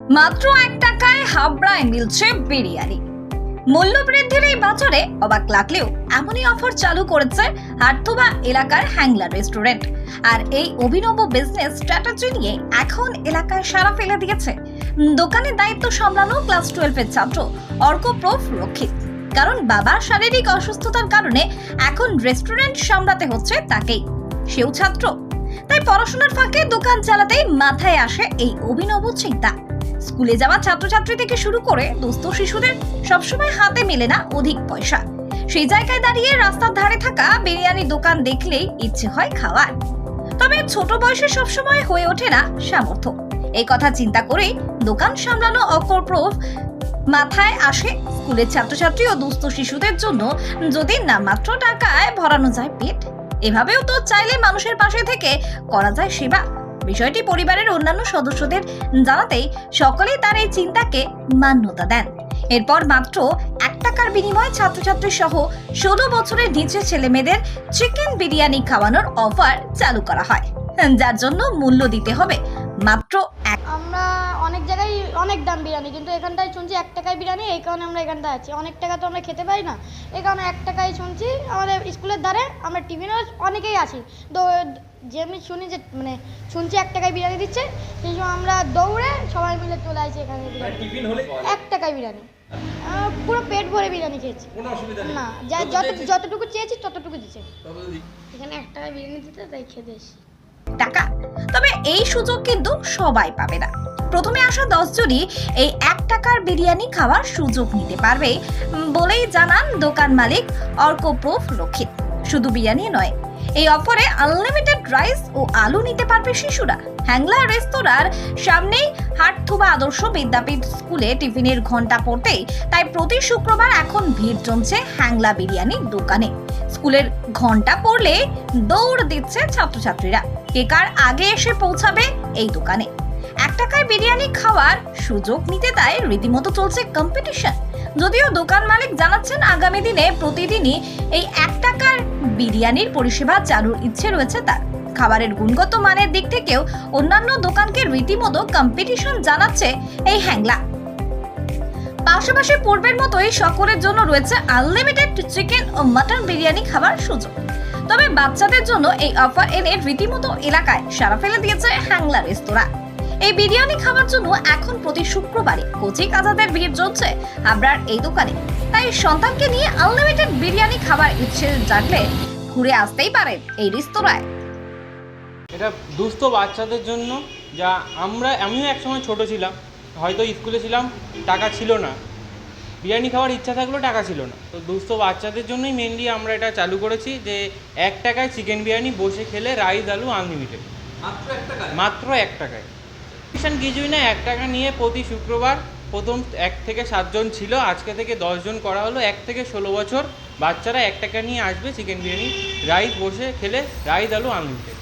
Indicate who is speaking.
Speaker 1: মাত্র এক টাকায় হাবড়ায় মিলছে বিরিয়ানি। মূল্যবৃদ্ধির এই বাজারে অবাক লাগলেও এমনই অফার চালু করেছে হাটথোবা এলাকার হ্যাংলা রেস্টুরেন্ট। আর এই অভিনব বিজনেস স্ট্র্যাটেজি নিয়ে এখন এলাকায় সারা ফেলে দিয়েছে। দোকানের দায়িত্ব সামলানো ক্লাস টুয়েলভের ছাত্র অর্কপ্রফ রক্ষিত। কারণ বাবার শারীরিক অসুস্থতার কারণে এখন রেস্টুরেন্ট সামলাতে হচ্ছে তাকেই। সেও ছাত্র। তাই পড়াশোনার ফাঁকে দোকান চালাতেই মাথায় আসে এই অভিনব চিন্তা। স্কুলে যাওয়া ছাত্রছাত্রী থেকে শুরু করে দুস্থ শিশুদের সবসময় হাতে মেলে না অধিক পয়সা। সেই জায়গায় দাঁড়িয়ে রাস্তার ধারে থাকা বিরিয়ানি দোকান দেখলেই ইচ্ছে হয় খাওয়ার। তবে ছোট বয়সে সবসময় হয়ে ওঠে না সামর্থ্য। এই কথা চিন্তা করেই দোকান সামলানো অকর্প্রভ মাথায় আসে স্কুলের ছাত্রছাত্রী ও দুস্থ শিশুদের জন্য যদি না মাত্র টাকায় ভরানো যায় পেট। এভাবেও তো চাইলে মানুষের পাশে থেকে করা যায় সেবা। বিষয়টি পরিবারের অন্যান্য সদস্যদের জানাতেই সকলেই তার এই চিন্তাকে মান্যতা দেন। এরপর মাত্র এক টাকার বিনিময়ে ছাত্রছাত্রী সহ ষোলো বছরের নিচে ছেলে মেয়েদের চিকেন বিরিয়ানি খাওয়ানোর অফার চালু করা হয়। যার জন্য মূল্য দিতে হবে মাত্র এক
Speaker 2: আমরা অনেক জায়গায় অনেক দাম বিরিয়ানি কিন্তু এখানটায় শুনছি এক টাকায় বিরিয়ানি এই কারণে আমরা এখানটায় আছি। অনেক টাকা তো আমরা খেতে পাই না। এই কারণে এক টাকায় শুনছি আমাদের স্কুলের ধারে আমরা টিফিনও অনেকেই আছি। তো যে আমি শুনি যে মানে শুনছি এক টাকায় বিরিয়ানি দিচ্ছে সেই সময় আমরা দৌড়ে সবাই মিলে চলে আসি এখানে এক টাকায় বিরিয়ানি। পুরো পেট ভরে বিরিয়ানি খেয়েছি।
Speaker 3: কোনো অসুবিধা নেই।
Speaker 2: না যতটুকু চেয়েছি ততটুকু দিচ্ছে। এখানে এক টাকায় বিরিয়ানি দিতে তাই খেতে এসেছি।
Speaker 1: টাকা তবে এই সুযোগ কিন্তু সবাই পাবে না। প্রথমে আসা দশজনই এই এক টাকার বিরিয়ানি খাওয়ার সুযোগ নিতে পারবে বলেই জানান দোকান মালিক অর্কপ্রুফ রক্ষিত। শুধু বিরিয়ানি নয়, এই অফারে আনলিমিটেড রাইস ও আলু নিতে পারবে শিশুরা। হ্যাংলা রেস্তোরাঁর সামনেই হাটথুবা আদর্শ বিদ্যাপীঠ স্কুলে টিফিনের ঘণ্টা পড়তেই তাই প্রতি শুক্রবার এখন ভিড় জমছে হ্যাংলা বিরিয়ানির দোকানে। স্কুলের ঘণ্টা পড়লে দৌড় দিচ্ছে ছাত্রছাত্রীরা। কে কার আগে এসে পৌঁছাবে এই দোকানে। এক টাকায় বিরিয়ানি খাওয়ার সুযোগ নিতে তাই রীতিমতো চলছে কম্পিটিশন যদিও দোকান মালিক জানাচ্ছেন, আগামী দিনে প্রতিদিনই এই এক টাকার বিরিয়ানির পরিষেবা চালুর ইচ্ছে রয়েছে তার। খাবারের গুণগত মানের দিক থেকেও অন্যান্য দোকানকে রীতিমতো কম্পিটিশন জানাচ্ছে এই হ্যাংলা। পাশাপাশি পূর্বের মতোই সকলের জন্য রয়েছে আনলিমিটেড চিকেন ও মাটন বিরিয়ানি খাবার সুযোগ। তবে বাচ্চাদের জন্য এই অফার এনে রীতিমতো এলাকায় সারা ফেলে দিয়েছে হ্যাংলা রেস্তোরাঁ। এই বিরিয়ানি খাওয়ার জন্য এখন প্রতি শুক্রবারে কচি কাজাদের ভিড় জমছে হাবড়ার এই দোকানে। তাই সন্তানকে নিয়ে আনলিমিটেড বিরিয়ানি খাবার ইচ্ছে জাগলে ঘুরে আসতেই পারেন এই রেস্তোরাঁয়।
Speaker 4: এটা দুস্থ বাচ্চাদের জন্য যা আমরা, আমিও একসময় ছোট ছিলাম, হয়তো স্কুলে ছিলাম, টাকা ছিল না। বিরিয়ানি খাওয়ার ইচ্ছা থাকলেও টাকা ছিল না। তো দুস্থ বাচ্চাদের জন্যই মেনলি আমরা এটা চালু করেছি যে এক টাকায় চিকেন বিরিয়ানি বসে খেলে রাইস আলু আনলিমিটেড
Speaker 3: মাত্র এক টাকায়?
Speaker 4: মাত্র এক টাকায়। টিউশন কিছুই না এক টাকা নিয়ে প্রতি শুক্রবার প্রথম এক থেকে সাতজন ছিল আজকে থেকে দশজন করা হলো। এক থেকে ষোলো বছর বাচ্চারা এক টাকা নিয়ে আসবে চিকেন বিরিয়ানি রাইস বসে খেলে রাইস আলু আনলিমিটেড